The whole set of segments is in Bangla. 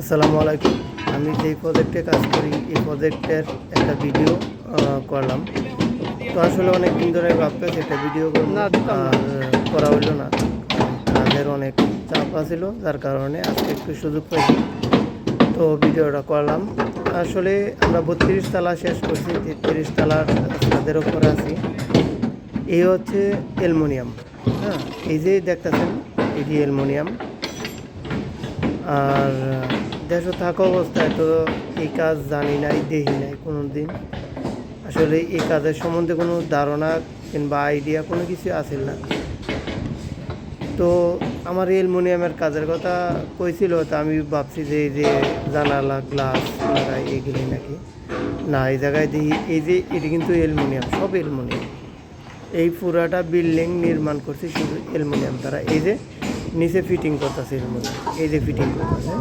আসসালামু আলাইকুম। আমি যেই প্রজেক্টে কাজ করি এই প্রজেক্টের একটা ভিডিও করলাম। তো আসলে অনেক দিন ধরে ভাবতেছি একটা ভিডিও করা হইল না। কাজের অনেক চাপ আছিল যার কারণে আজকে একটু সুযোগ পাইছি তো ভিডিওটা করলাম। আসলে আমরা বত্রিশ তালা শেষ করছি তেত্রিশ তালার ছাদের ওপরে আছি। এই হচ্ছে অ্যালমোনিয়াম। হ্যাঁ এই যে দেখতেছেন এটি অ্যালমোনিয়াম। আর দেশে থাকা অবস্থায় তো এই কাজ জানি নাই, দেখি নাই কোনো দিন আসলে এই কাজের সম্বন্ধে কোনো ধারণা কিংবা আইডিয়া কোনো কিছু আসেল না। তো আমার অ্যালমোনিয়ামের কাজের কথা কইছিল, তো আমি ভাবছি যে এই যে জানালা গ্লাস লাগাই এগুলি নাকি। না, এই জায়গায় দেখি, এই যে এটি কিন্তু অ্যালমোনিয়াম, সব অ্যালমোনিয়াম। এই পুরাটা বিল্ডিং নির্মাণ করছে শুধু অ্যালমোনিয়াম তারা এই যে নিচে ফিটিং করতেছে অ্যালমোনিয়াম এই যে ফিটিং করতেছে।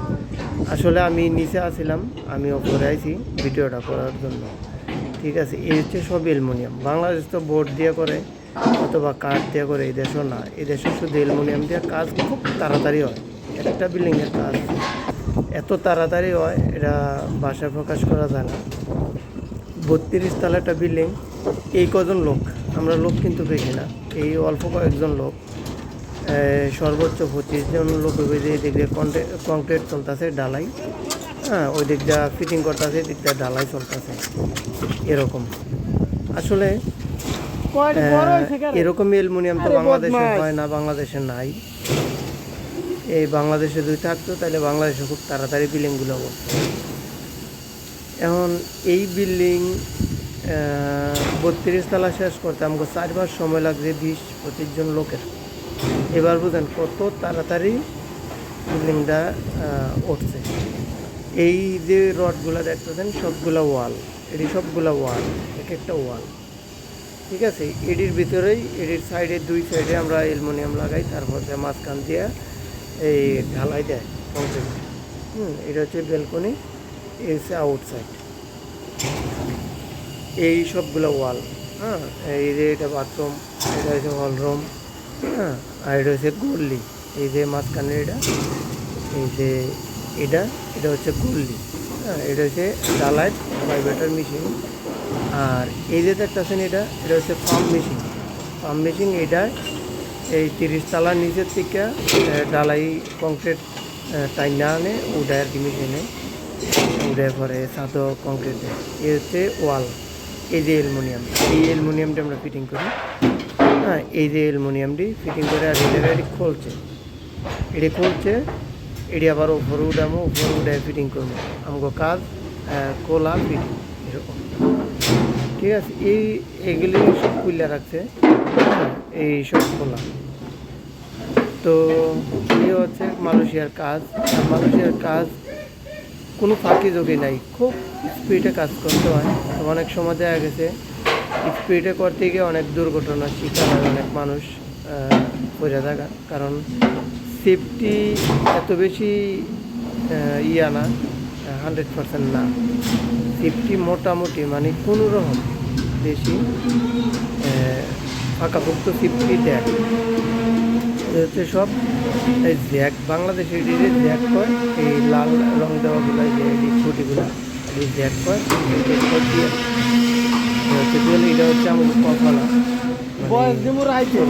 আসলে আমি নিচে আসছিলাম আমি ওপরে আইছি ভিডিওটা করার জন্য। ঠিক আছে, এই হচ্ছে সব অ্যালমোনিয়াম। বাংলাদেশ তো বোর্ড দিয়ে করে অথবা কাঠ দিয়ে করে, এই দেশও না। এই দেশে শুধু অ্যালমোনিয়াম দিয়ে কাজ খুব তাড়াতাড়ি হয়। একটা বিল্ডিংয়ের কাজ এত তাড়াতাড়ি হয়, এটা ভাষায় প্রকাশ করা যায় না। বত্রিশ তলা একটা বিল্ডিং এই কজন লোক? আমরা লোক কিন্তু বেশি না। এই অল্প কয়েকজন লোক। সর্বোচ্চ পঁচিশ জন লোক এই দিক দিয়ে কংক্রিট চলতেছে ডালাই হ্যাঁ ওই দিক দিয়ে ফিটিং করতেছে এদিক দিয়ে ডালাই চলতেছে। এরকম। আসলে কয়টি আহ, বড় হয়েছে কেন? এরকম অ্যালুমিনিয়াম তো বাংলাদেশে। হয় না বাংলাদেশে নাই। এই বাংলাদেশে যদি থাকতো তাহলে বাংলাদেশে খুব তাড়াতাড়ি বিল্ডিংগুলো করতো এখন এই বিল্ডিং বত্রিশ তলা শেষ করতে আমাকে চারবার সময় লাগছে বিশ পঁচিশ জন লোকের। এবার বুঝেন কত তাড়াতাড়ি বিল্ডিংটা উঠছে। এই যে রডগুলো দেখতেছেন, সবগুলা ওয়াল। এটি সবগুলা ওয়াল, এক একটা ওয়াল। ঠিক আছে? এডির ভিতরেই এডির সাইডে, দুই সাইডে আমরা অ্যালুমিনিয়াম লাগাই, তারপর মাঝখান দিয়ে এই ঢালাই দেয় কংক্রিট হুম, এটা হচ্ছে এই হচ্ছে আউটসাইড এই সবগুলো ওয়াল হ্যাঁ? এই যে এটা বাথরুম এটা হচ্ছে হলরুম হ্যাঁ আর এটা হচ্ছে গল্লি। এই যে মাঝখানে এটা, এই যে এটা এটা হচ্ছে গল্লি। হ্যাঁ এটা হচ্ছে ডালাইট ভাইব্রেটার মেশিন। আর এই যে দেখতেছেন এটা এটা হচ্ছে পাম্প মেশিন। পাম্প মেশিন এটা এই তিরিশ তালার নিচের থেকে ডালাই কংক্রিট টাইনা আনে উডায় আর কি মেশিনে। উডায় পরে সাতো কংক্রিট এই হচ্ছে ওয়াল, এই যে অ্যালুমিনিয়াম। এই অ্যালুমিনিয়ামটা আমরা ফিটিং করি। হ্যাঁ এই যে অ্যালুমিনিয়ামটি ফিটিং করে আর এটা এটি খুলছে। এটি খুলছে, এটি আবার উপরে উঠামো উপরে উঠায় ফিটিং করব। আমাকে কাজ কোলা ফিটিং এরকম। ঠিক আছে, এই, এগুলি সব খুলে রাখছে, এই সব খোলা তো এই হচ্ছে মালয়েশিয়ার কাজ। মালয়েশিয়ার কাজ কোনো ফাঁকি ঝুঁকি নাই, খুব স্পিডে কাজ করতে হয়। অনেক সময় দেখা গেছে স্পিডে করতে গিয়ে অনেক দুর্ঘটনার শিকার হয়, অনেক মানুষ বোঝা থাকা। কারণ সেফটি এত বেশি ইয়া না হান্ড্রেড পার্সেন্ট না। সেফটি মোটামুটি মানে কোনো রকম বেশি পাকাপোক্ত সেফটি দেয় হচ্ছে সব, এই জ্যাক, বাংলাদেশে এটি যে জ্যাক কয় এই লাল রং দেওয়াগুলো যে এই খুঁটিগুলো, এই জ্যাক কয় দিয়ে এটা হচ্ছে এটা হচ্ছে আমাদের বয়স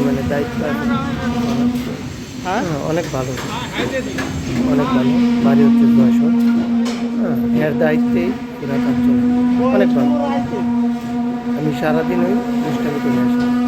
মানে দায়িত্ব হ্যাঁ? হ্যাঁ, অনেক ভালো। অনেক ভালো। বাড়ি হচ্ছে বয়স হ্যাঁ এর দায়িত্বেই পুরা কাজ চলে। অনেক ভালো। আমি সারাদিন ওই দুষ্টামি করে আসি।